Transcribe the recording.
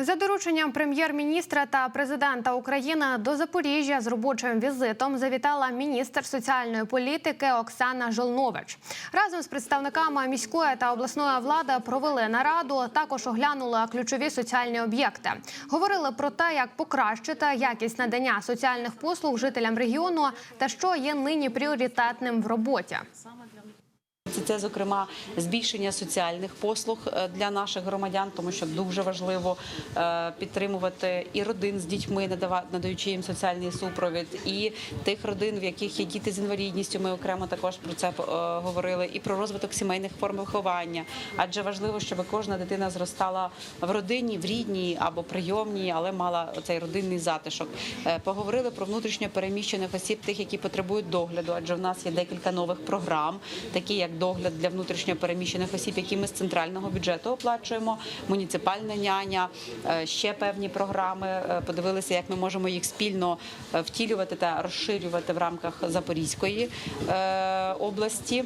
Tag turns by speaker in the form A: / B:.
A: За дорученням прем'єр-міністра та президента України до Запоріжжя з робочим візитом завітала міністр соціальної політики Оксана Жолнович. Разом з представниками міської та обласної влади провели нараду. Також оглянули ключові соціальні об'єкти. Говорили про те, як покращити якість надання соціальних послуг жителям регіону та що є нині пріоритетним в роботі.
B: Це, зокрема, збільшення соціальних послуг е, для наших громадян, тому що дуже важливо е, підтримувати і родин з дітьми, надаючи їм соціальний супровід, і тих родин, в яких є діти з інвалідністю. Ми окремо також про це е, говорили, і про розвиток сімейних форм виховання. Адже важливо, щоб кожна дитина зростала в родині, в рідній або прийомній, але мала цей родинний затишок. Поговорили про внутрішньо переміщених осіб, тих, які потребують догляду, адже в нас є декілька нових програм, такі як догляд для внутрішньо переміщених осіб, які ми з центрального бюджету оплачуємо, муніципальна няня, е, ще певні програми. Е, Подивилися, як ми можемо їх спільно е, втілювати та розширювати в рамках Запорізької області.